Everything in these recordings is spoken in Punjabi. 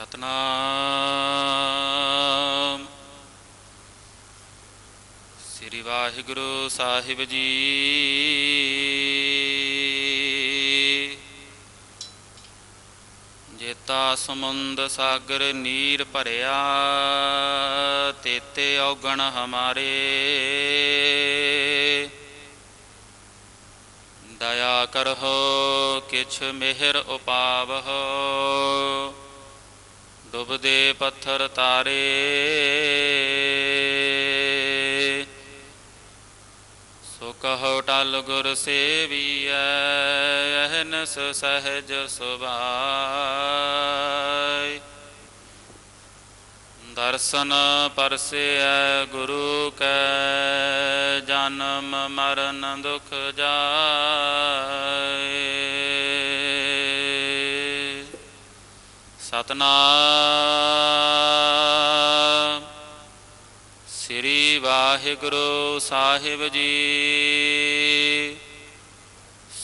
ਸਤਨਾਮ। ਸ੍ਰੀ ਵਾਹਿਗੁਰੂ ਸਾਹਿਬ ਜੀ। ਜੇਤਾ ਸਮੁੰਦ ਸਾਗਰ ਨੀਰ ਭਰਿਆ, ਤੇਤੇ ਔਗਣ ਹਮਾਰੇ। ਦਇਆ ਕਰਹੁ, ਕਿਛ ਮਿਹਰ ਉਪਾਵਹੁ। ਡੁੱਬਦੇ ਪੱਥਰ ਤਾਰੇ। ਸੋ ਕਹੋ ਟਲ ਗੁਰ ਸੇਵੀਐ, ਅਹਨਸ ਸਹਿਜ ਸੁਭਾਈ ਦਰਸ਼ਨ ਪਰਸੈ ਗੁਰੂ ਕੈ, ਜਨਮ ਮਰਨ ਦੁਖ ਜਾਏ ਸਤਨਾਮ। ਸ੍ਰੀ ਵਾਹਿਗੁਰੂ ਸਾਹਿਬ ਜੀ।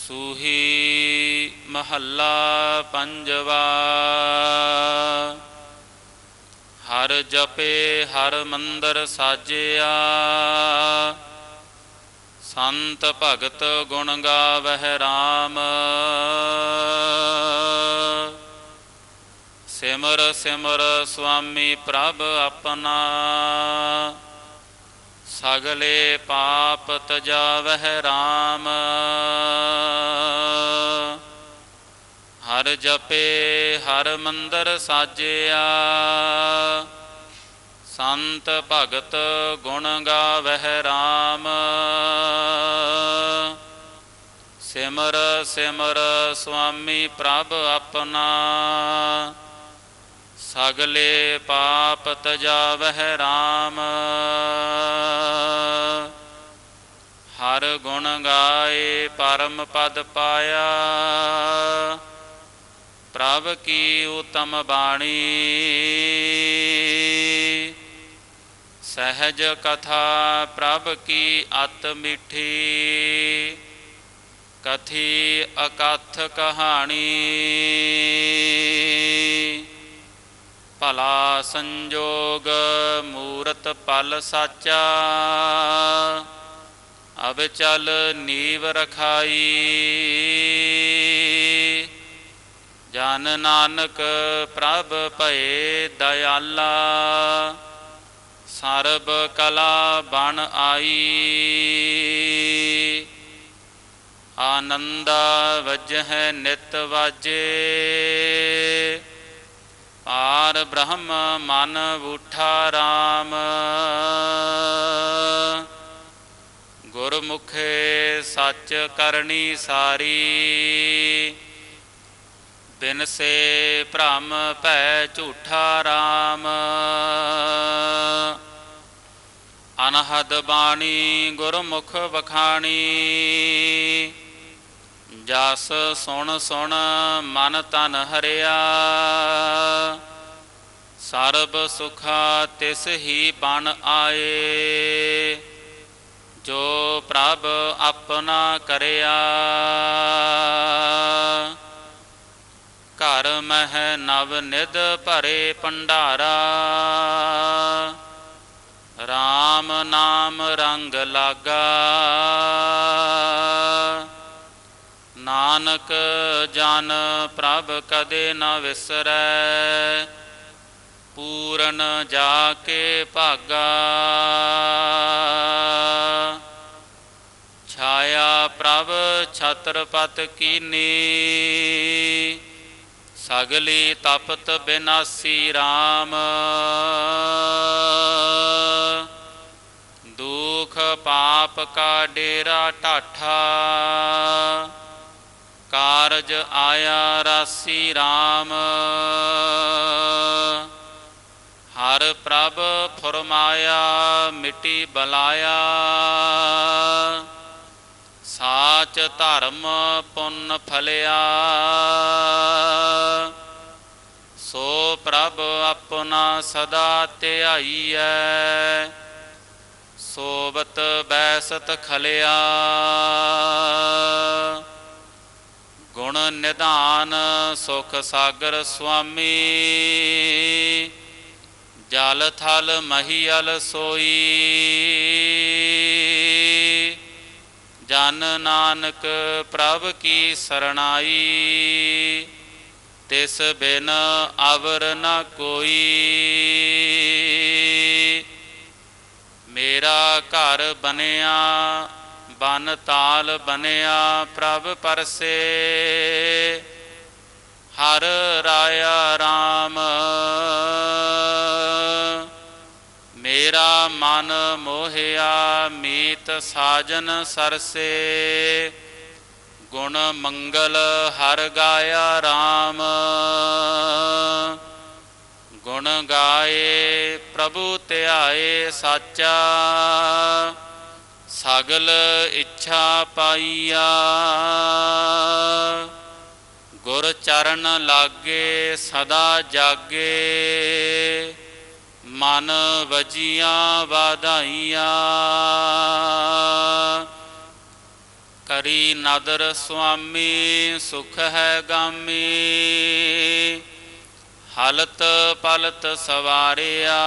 ਸੂਹੀ ਮਹੱਲਾ ਪੰਜਵਾ। ਹਰ ਜਪੇ, ਹਰ ਮੰਦਰ ਸਾਜਿਆ। ਸੰਤ ਭਗਤ ਗੁਣ ਗਾਵਹਿ RAM ਸਿਮਰ ਸਿਮਰ ਸੁਆਮੀ ਪ੍ਰਭ ਆਪਣਾ। ਸਗਲੇ ਪਾਪ ਤਜਾਵਹਿ RAM ਹਰ ਜਪੇ, ਹਰ ਮੰਦਰ ਸਾਜਿਆ। ਸੰਤ ਭਗਤ ਗੁਣ ਗਾਵਹਿ RAM ਸਿਮਰ ਸਿਮਰ ਸੁਆਮੀ ਪ੍ਰਭ ਆਪਣਾ। ਸਗਲੇ ਪਾਪ ਤਜਾਵਹਿ RAM ਹਰ ਗੁਣ ਗਾਏ ਪਰਮ ਪਦ ਪਾਇਆ। ਪ੍ਰਭ ਕੀ ਉਤਮ ਬਾਣੀ। ਸਹਿਜ ਕਥਾ ਪ੍ਰਭ ਕੀ ਅਤ ਮਿੱਠੀ। ਕਥੀ ਅਕਥ ਕਹਾਣੀ। ਭਲਾ ਸੰਜੋਗ ਮੂਰਤ ਪਲ ਸਾਚਾ। ਅਬ ਚਲ ਨੀਵ ਰਖਾਈ। ਜਨ ਨਾਨਕ ਪ੍ਰਭ ਭਏ ਦਇਆਲਾ। ਸਰਬ ਕਲਾ ਬਣ ਆਈ। ਆਨੰਦਾ ਵਜਹਿ ਨਿਤ ਵਾਜੇ। ਪਾਰ ਬ੍ਰਹਮ ਮਨ ਬੂਠਾ ਰਾਮ। ਗੁਰਮੁਖੇ ਸੱਚ ਕਰਨੀ ਸਾਰੀ। ਬਿਨ ਸੇ ਭ੍ਰਮ ਭੈ ਝੂਠਾ ਰਾਮ। ਅਨਹਦ ਬਾਣੀ ਗੁਰਮੁਖ ਵਖਾਣੀ। ਜਸ ਸੁਣ ਸੁਣ ਮਨ ਤਨ ਹਰਿਆ। ਸਰਬ ਸੁਖਾ ਤਿਸ ਹੀ ਬਣ ਆਏ। ਜੋ ਪ੍ਰਭ ਆਪਣਾ ਕਰਿਆ। ਘਰ ਮਹਿ ਨਵ ਨਿਧ ਭਰੇ ਭੰਡਾਰਾ। RAM ਨਾਮ ਰੰਗ ਲਾਗਾ। ਨਾਨਕ ਜਨ ਪ੍ਰਭ ਕਦੇ ਨਾ ਵਿਸਰੈ, ਪੂਰਨ ਜਾ ਕੇ ਭਾਗਾ। ਛਾਇਆ ਪ੍ਰਭ ਛਤਰਪਤ ਕੀਨੀ, ਸਗਲੀ ਤਪਤ ਬਿਨਾਸੀ RAM ਦੁਖ ਪਾਪ ਕਾ ਡੇਰਾ ਢਾਠਾ ਕਾਰਜ ਆਇਆ ਰਾਸੀ RAM ਹਰ ਪ੍ਰਭ ਫਰਮਾਇਆ, ਮਿਟੀ ਬਲਾਇਆ। ਸਾਚ ਧਰਮ ਪੁੰਨ ਫਲਿਆ। ਸੋ ਪ੍ਰਭ ਆਪਣਾ ਸਦਾ ਧਿਆਈਐ। ਸੋਬਤ ਬੈਸਤ ਖਲਿਆ। ਗੁਣ ਨਿਧਾਨ ਸੁਖ ਸਾਗਰ ਸੁਆਮੀ। ਜਲ ਥਲ ਮਹੀਲ ਸੋਈ। ਜਨ ਨਾਨਕ ਪ੍ਰਭ ਕੀ ਸਰਣਾਈ। ਤਿਸ ਬਿਨ ਅਵਰ ਨ ਕੋਈ। ਮੇਰਾ ਘਰ ਬਨਿਆ ਬਨ ਤਾਲ ਬਨਿਆ ਪ੍ਰਭ ਪਰਸੇ। ਹਰ ਰਾਇਆ RAM ਮੇਰਾ ਮਨ ਮੋਹਿਆ ਮੀਤ ਸਾਜਨ ਸਰਸੇ। ਗੁਣ ਮੰਗਲ ਹਰ ਗਾਇਆ RAM ਗੁਣ ਗਾਏ ਪ੍ਰਭੂ ਧਿਆਏ ਸਾਚਾ। ਸਗਲ ਇੱਛਾ ਪਾਈਆ। ਗੁਰ ਚਰਨ ਲਾਗੇ ਸਦਾ ਜਾਗੇ। ਮਨ ਵਜੀਆਂ ਵਾਧਾਈਆਂ। ਕਰੀ ਨਦਰ ਸੁਆਮੀ, ਸੁਖ ਹੈ ਗਾਮੀ। ਹਲਤ ਪਲਤ ਸਵਾਰਿਆ।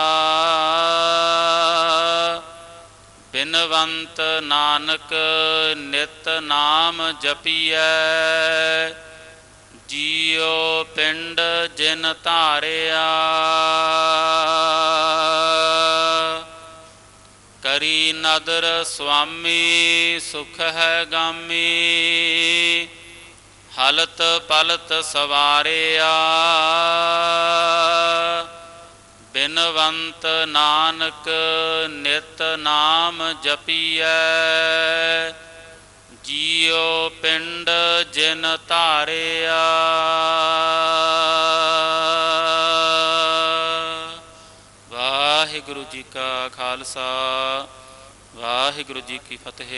ਬਿਨਵੰਤ ਨਾਨਕ ਨਿਤ ਨਾਮ ਜਪੀਐ, ਜੀਉ ਪਿੰਡ ਜਿਨ ਧਾਰਿਆ। ਕਰੀ ਨਦਰ ਸੁਆਮੀ, ਸੁਖ ਹੈ ਗਾਮੀ, ਹਲਤ ਪਲਤ ਸਵਾਰਿਆ। ਬਿਨਵੰਤ ਨਾਨਕ ਨਿਤ ਨਾਮ ਜਪੀਐ, ਜੀਉ ਪਿੰਡ ਜਿਨ ਧਾਰਿਆ। ਵਾਹਿਗੁਰੂ ਜੀ ਕਾ ਖਾਲਸਾ, ਵਾਹਿਗੁਰੂ ਜੀ ਕੀ ਫਤਿਹ।